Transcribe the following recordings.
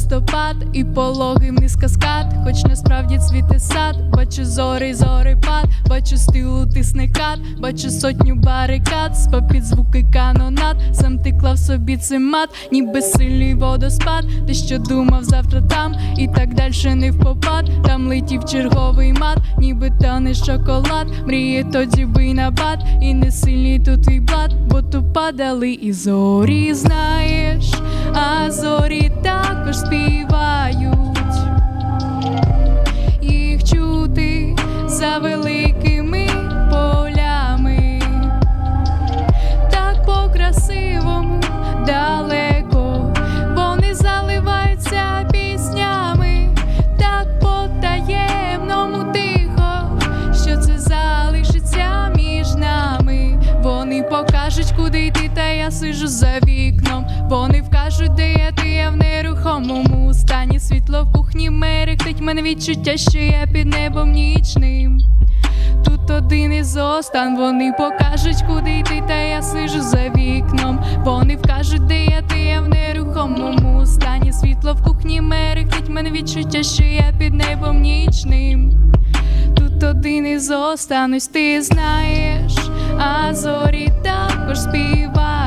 листопад і пологим низка скат, хоч насправді цвіте сад, бачу зори, зорипад, бачу стилу тисне кат, бачу сотню барикад, спа-під звуки канонат, сам ти клав собі цей мат, ніби сильний водоспад, ти що думав завтра там, і так дальше не впопад, там летів черговий мат, ніби тане шоколад, мріє тоді бий на бат, і не сильний тут твій блат, бо падали і зорі, знаєш, а зорі також співають, сижу за вікном. Вони вкажуть, де я ти, я в нерухомому стані. Світло в кухні мерехтить мене відчуття, що я під небом нічним. Тут один із остан, вони покажуть, куди йти, та я сижу за вікном. Вони вкажуть, де я ти, я в нерухомому стані. Світло в кухні мерехтить мене відчуття, що я під небом нічним. Тут один із останусь, ти знаєш, а зорі також співають,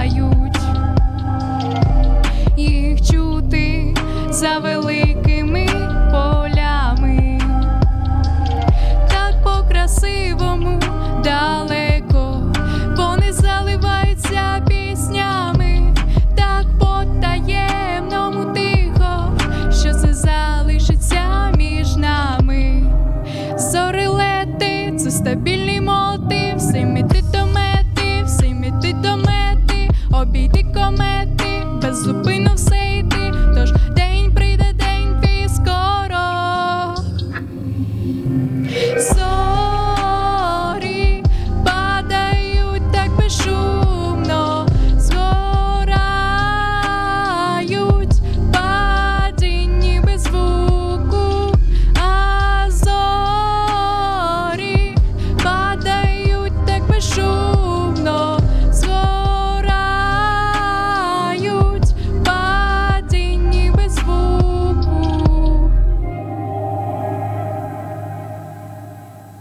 зупинився.